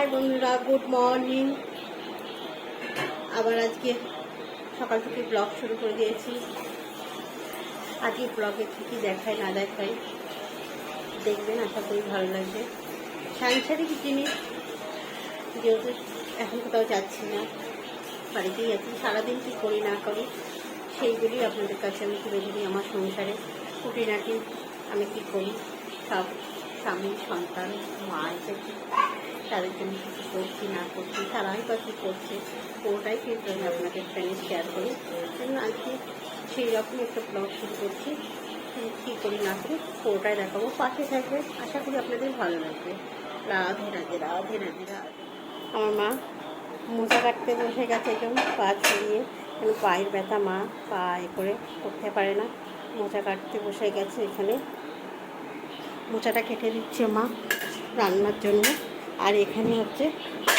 High বন্ধুরা, good morning. আবার আজকে সকাল থেকে ব্লগ শুরু করে দিয়েছি। আজকে ব্লগে কী কী দেখায় না দেখাই, দেখবেন, আশা করি ভালো লাগবে। সাংসারিক জিনিস, যেহেতু এখন কোথাও যাচ্ছি না, বাড়িতেই আছি, সারাদিন কী করি, না করি সেইগুলি আপনাদের কাছে আমি তুলে ধরি আমার সংসারে। খুঁটিনাটি আমি কী করি, সব স্বামী, সন্তান, মা এসেছে তাদের জন্য কিছু করছি, না করছি তারাই বা কী করছে। পুরোটাই কিন্তু আমি আপনাদের ফ্রেন্ডে শেয়ার করি। জন্য আজকে সেই রকমই একটা ব্লগ শুরু করছি। কী করি না করি পুরোটাই দেখাবো। পাশে থাকবে। আশা করি আপনাদের ভালো লাগবে। রাধে রাধে রাধে রাধে রাধে। আমার মা মোজা কাটতে বসে গেছে একদম পা ছড়িয়ে কেন পায়ের ব্যথা মা, পা এ করে করতে পারে না। মোজা কাটতে বসে গেছে এখানে। মোচাটা কেটে দিচ্ছে মা রান্নার জন্য। আর এখানে হচ্ছে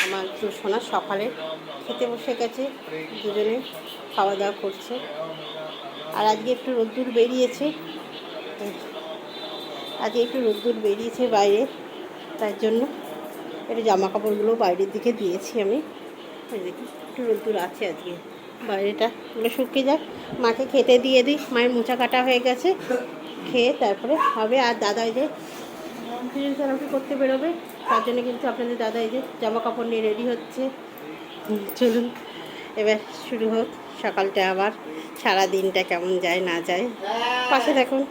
আমার সোনা সকালে খেতে বসে গেছে, দুজনে খাওয়া দাওয়া করছে। আর আজকে একটু রোদ্দুর বেরিয়েছে। আজকে একটু রোদ্দুর বেরিয়েছে বাইরে, তার জন্য একটু জামা কাপড়গুলো বাইরের দিকে দিয়েছি আমি। দেখি একটু রোদ্দুর আছে আজকে। বাইরেটা এগুলো শুকিয়ে যাক। মাকে খেতে দিয়ে দিই। মায়ের মোচা কাটা হয়ে গেছে। খেয়ে তারপরে হবে। আর দাদা এই যে ফিজিওথেরাপি করতে বেরোবে। তার জন্য কিন্তু আপনাদের দাদা এই যে জামা কাপড় নিয়ে রেডি হচ্ছে। চলুন, এবার শুরু হোক সকালটা আবার। সারা দিনটা কেমন যায়, না যায়। পাশে দেখুন।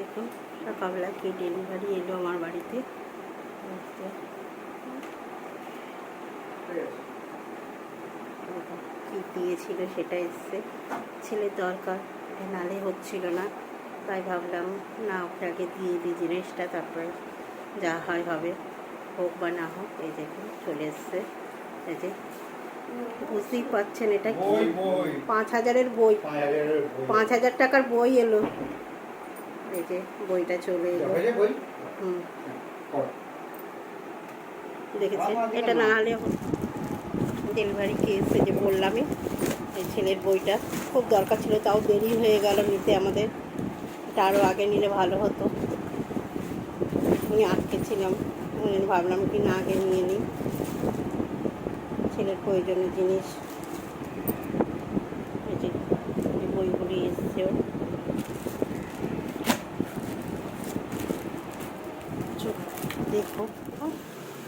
দেখুন সকালবেলা কি ডেলিভারি এলো আমার বাড়িতে। কি দিয়েছিল সেটা এসছে। ছেলের দরকার নালে হচ্ছিল না। তাই ভাবলাম না ওকে আগে দিয়ে দিই জিনিসটা তারপরে যা হয় হবে হোক বা না হোক এই দেখুন চলে এসছে এই যে। বুঝতেই পারছেন এটা কি? পাঁচ হাজারের বই। পাঁচ হাজার টাকার বই এলো। এই যে বইটা চলে এলো। হুম। দেখেছেন? এটা না হলে ডেলিভারি কেস যে বললামই এই ছেলের বইটা। খুব দরকার ছিল তাও দেরি হয়ে গেল নিতে আমাদের। এটা আরও আগে নিলে ভালো হতো। আমি আটকে ছিলাম। ভাবলাম কি না আগে নিয়ে নিই। ছেলের প্রয়োজনীয় জিনিস। বইগুলি এসছে ওর। দেখো।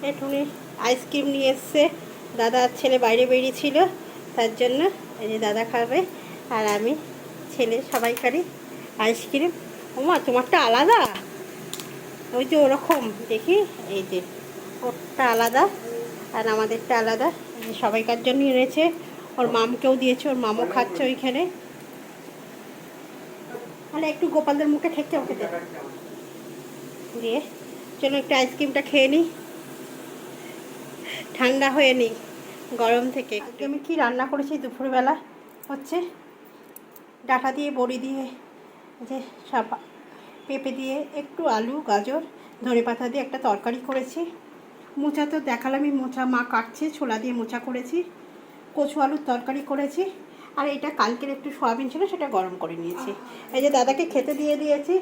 একটুখানি আইসক্রিম নিয়ে এসছে। দাদার ছেলে বাইরে বেরিয়েছিল, তার জন্য এই যে দাদা খাবে আর আমি ছেলে সবাই খারি আইসক্রিম? ওমা, তোমারটা আলাদা? ওই যে ওরকম, দেখি, এই যে, ওরটা আলাদা আর আমাদেরটা আলাদা। সবাইকার জন্য এনেছে ওর মামকেও দিয়েছে, ওর মামও খাচ্ছে ওইখানে। তাহলে একটু গোপালদের মুখে ঠেকছে, ওকে দিয়ে, চলো একটু আইসক্রিমটা খেয়ে নিই ঠান্ডা হয়ে নিই গরম থেকে। আমি কী রান্না করেছি দুপুরবেলা? হচ্ছে ডাটা দিয়ে, বড়ি দিয়ে। যে সব পেঁপে দিয়ে একটু আলু, গাজর ধনে পাতা দিয়ে একটা তরকারি করেছি। মোচা তো দেখালামই, মোচা মা কাটছে, ছোলা দিয়ে মোচা করেছি, কচু আলুর তরকারি করেছি, আর এটা কালকের একটু সয়াবিন ছিল, সেটা গরম করে নিয়েছি। এই যে দাদাকে খেতে দিয়ে দিয়েছি।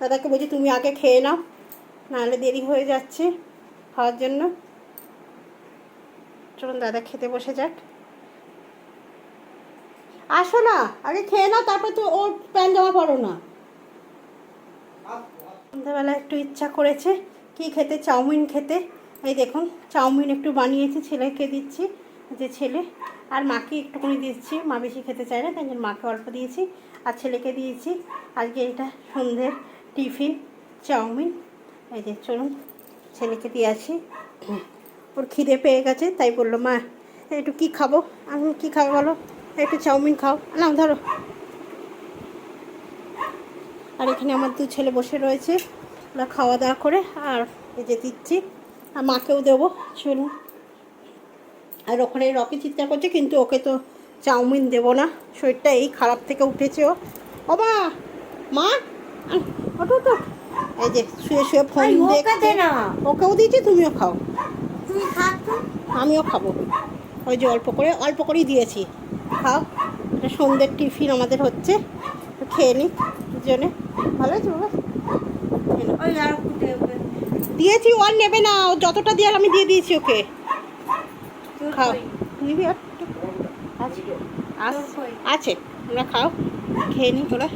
দাদাকে বলছি, তুমি আগে খেয়ে নাও, নাহলে দেরি হয়ে যাচ্ছে খাওয়ার জন্য। চলুন, দাদা খেতে বসে যাক। আসো না আগে খেয়ে নাও, তারপর তো ওর প্যান্ট জামা পরো না। সন্ধ্যাবেলা একটু ইচ্ছা করেছে, কি খেতে, চাউমিন খেতে। এই দেখুন, চাউমিন একটু বানিয়েছি, ছেলেকে দিচ্ছি, যে ছেলে। আর মাকে একটুখানি দিচ্ছি, মা বেশি খেতে চায় না, তাই জন্য মাকে অল্প দিয়েছি, আর ছেলেকে দিয়েছি। আজকে এটা সন্ধ্যের টিফিন, চাউমিন। এই যে চলুন, ছেলেকে দিয়ে আসি। ওর খিদে পেয়ে গেছে, তাই বলল, মা, একটু কি খাব? আমি কি খাব বলো? একটু চাউমিন খাও। না ধরো। আর এখানে আমার দু ছেলে বসে রয়েছে। ওরা খাওয়া দাওয়া করে আর এই যে দিচ্ছি। আর মাকেও দেবো শুনুন। আর ওখানে রকি চিৎকার করছে কিন্তু ওকে তো চাউমিন দেবো না। শরীরটা এই খারাপ থেকে উঠেছে ও। ও মা আহ, তো এই যে শুয়ে শুয়ে ফোন ওই ওকে দেখছে। দে না। ওকেও দিয়েছি তুমিও খাও। আমিও খাব। ওই যে অল্প করে অল্প করেই দিয়েছি। খাও সন্ধ্যের টিফিন আমাদের হচ্ছে। খেয়ে নিই দুজনে। ভালো আছে বাবা? দিয়েছি আর নেবে না। ও যতটা দিয়ে আমি দিয়ে দিয়েছি ওকে। খাও? নিবি আর? আছে তোমরা খাও। খেয়ে নি তোরা।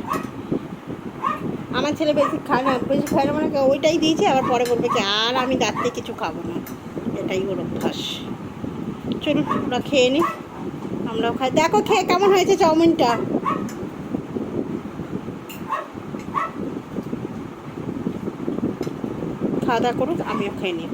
আমার ছেলে বেশি খায় না বেশি খায় না মানে ওইটাই দিয়েছি আবার পরে বলবে কি আর আমি রাত্রে কিছু খাব না। এটাই ওর অভ্যাস। চলুন ওরা খেয়ে নিই আমরাও খাই। দেখো খেয়ে কেমন হয়েছে চাউমিনটা। খাওয়া দাওয়া করুক, আমিও খেয়ে নিই।